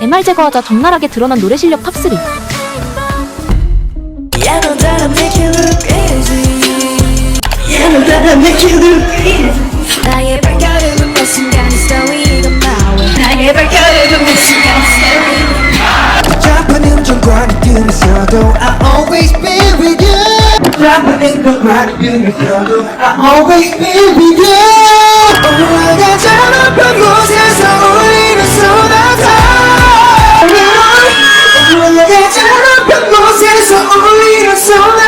MR 제거하자 적나라하게 드러난 노래 실력 탑3 Always be with you. I need a song.